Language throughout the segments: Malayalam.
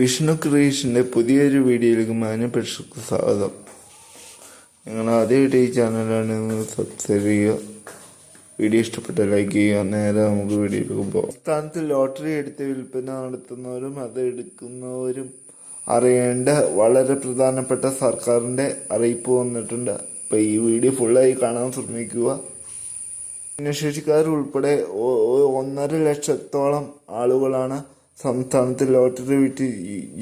വിഷ്ണു ക്രിയേഷന്റെ പുതിയൊരു വീഡിയോയിലേക്ക് മാന്യപേക്ഷക്ക് സ്വാഗതം. നിങ്ങൾ ആദ്യമായിട്ട് ഈ ചാനലാണ് സബ്സ്ക്രൈബ് ചെയ്യുക വീഡിയോ ഇഷ്ടപ്പെട്ട ലൈക്ക് ചെയ്യുക നേരെ നമുക്ക് വീഡിയോയിലേക്ക് പോകാം. സ്ഥാനത്ത് ലോട്ടറി എടുത്ത് വിൽപ്പന നടത്തുന്നവരും അത് എടുക്കുന്നവരും അറിയേണ്ട വളരെ പ്രധാനപ്പെട്ട സർക്കാരിന്റെ അറിയിപ്പ് വന്നിട്ടുണ്ട്. അപ്പോൾ ഈ വീഡിയോ ഫുള്ളായി കാണാൻ ശ്രമിക്കുക. ഭിന്നശേഷിക്കാർ ഉൾപ്പെടെ ഒന്നര ലക്ഷത്തോളം ആളുകളാണ് സംസ്ഥാനത്ത് ലോട്ടറി വിറ്റ്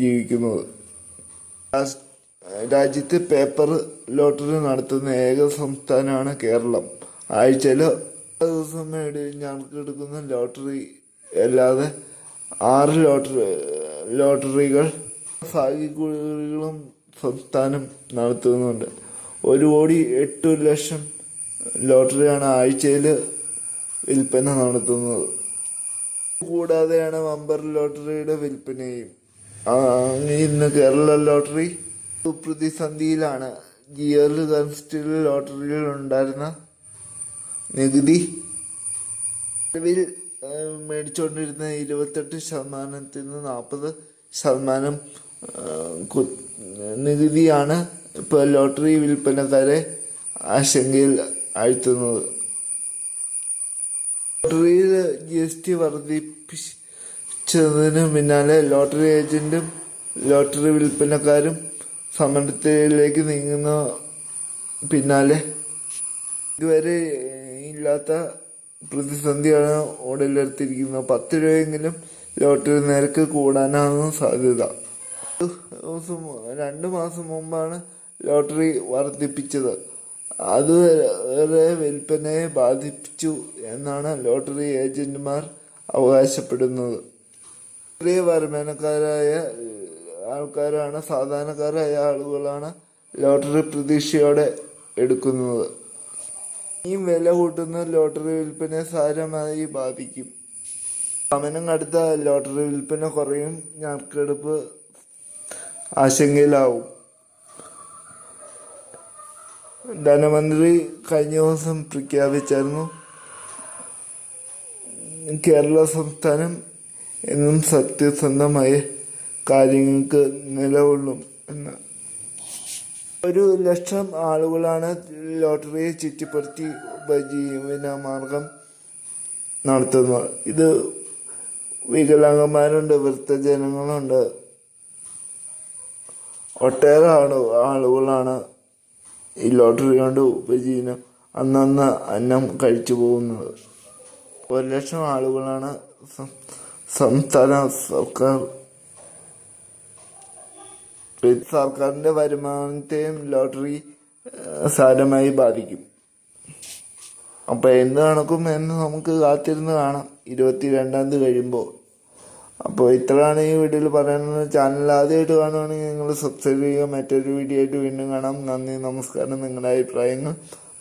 ജീവിക്കുന്നത്. രാജ്യത്ത് പേപ്പർ ലോട്ടറി നടത്തുന്ന ഏക സംസ്ഥാനമാണ് കേരളം. ആഴ്ചയിൽ ദിവസം ഞങ്ങൾക്ക് എടുക്കുന്ന ലോട്ടറി അല്ലാതെ ആറ് ലോട്ടറി ലോട്ടറികൾ ഭാഗ്യക്കുറികളും സംസ്ഥാനം നടത്തുന്നുണ്ട്. ഒരു കോടി എട്ട് ലക്ഷം ലോട്ടറിയാണ് ആഴ്ചയിൽ വിൽപ്പന നടത്തുന്നത്. കൂടാതെയാണ് വമ്പർ ലോട്ടറിയുടെ വിൽപ്പനയും. ഇന്ന് കേരള ലോട്ടറി പ്രതിസന്ധിയിലാണ് ജിയർ കൺസ്റ്റിൽ ലോട്ടറിയിൽ ഉണ്ടായിരുന്ന നികുതി മേടിച്ചുകൊണ്ടിരുന്ന ഇരുപത്തെട്ട് ശതമാനത്തിൽ നിന്ന് നാൽപ്പത് ശതമാനം നികുതിയാണ് ഇപ്പോൾ ലോട്ടറി വിൽപ്പനക്കാരെ ആശങ്കയിൽ ആഴ്ത്തുന്നത് ലോട്ടറിയിൽ ജി എസ് ടി വർദ്ധിപ്പിച്ചതിന് പിന്നാലെ ലോട്ടറി ഏജന്റും ലോട്ടറി വിൽപ്പനക്കാരും സമരത്തിലേക്ക് നീങ്ങുന്ന പിന്നാലെ. ഇതുവരെ ഇല്ലാത്ത പ്രതിസന്ധിയാണ് ഉടലെടുത്തിരിക്കുന്നത് പത്ത് രൂപയെങ്കിലും ലോട്ടറി നിരക്ക് കൂടാനാണ് സാധ്യത. ദിവസം രണ്ട് മാസം മുമ്പാണ് ലോട്ടറി വർദ്ധിപ്പിച്ചത്. അത് ഏറെ വിൽപ്പനയെ ബാധിപ്പിച്ചു എന്നാണ് ലോട്ടറി ഏജന്റുമാർ അവകാശപ്പെടുന്നത്. ചെറിയ വരുമാനക്കാരായ ആൾക്കാരാണ് സാധാരണക്കാരായ ആളുകളാണ് ലോട്ടറി പ്രതീക്ഷയോടെ എടുക്കുന്നത്. ഈ വില കൂട്ടുന്ന ലോട്ടറി വിൽപ്പനയെ സാരമായി ബാധിക്കും. സമനം കടുത്ത ലോട്ടറി വിൽപ്പന കുറയും ഞർക്കെടുപ്പ് ആശങ്കയിലാവും. ധനമന്ത്രി കഴിഞ്ഞ ദിവസം പ്രഖ്യാപിച്ചായിരുന്നു. കേരള സംസ്ഥാനം എന്നും സത്യസന്ധമായ കാര്യങ്ങൾക്ക് നിലകൊള്ളും എന്ന്. ഒരു ലക്ഷം ആളുകളാണ് ലോട്ടറിയെ ചുറ്റിപ്പറ്റി ഉപജീവന മാർഗം നടത്തുന്നത്. ഇത് വികലാംഗന്മാരുണ്ട് വൃദ്ധജനങ്ങളുണ്ട്. ഒട്ടേറെ ആളുകളാണ് ഈ ലോട്ടറി കൊണ്ട് ഉപജീവനം അന്നന്ന് അന്നം കഴിച്ചു പോകുന്നത്. ഒരു ലക്ഷം ആളുകളാണ് സംസ്ഥാന സർക്കാർ. സർക്കാരിന്റെ വരുമാനത്തെയും ലോട്ടറി സാരമായി ബാധിക്കും. അപ്പോൾ എന്ത് കണക്കും എന്ന് നമുക്ക് കാത്തിരുന്ന് കാണാം. ഇരുപത്തി രണ്ടാം തീയതി കഴിയുമ്പോൾ അപ്പോൾ ഇത്രയാണ് ഈ വീഡിയോയിൽ പറയുന്നത്. ചാനൽ ആദ്യമായിട്ട് കാണുകയാണെങ്കിൽ നിങ്ങൾ സബ്സ്ക്രൈബ് ചെയ്യുക. മറ്റൊരു വീഡിയോ ആയിട്ട് വീണ്ടും കാണാം. നന്ദി നമസ്കാരം. നിങ്ങളുടെ അഭിപ്രായങ്ങൾ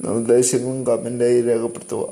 നിർദ്ദേശങ്ങളും കമന്റായി രേഖപ്പെടുത്തുക.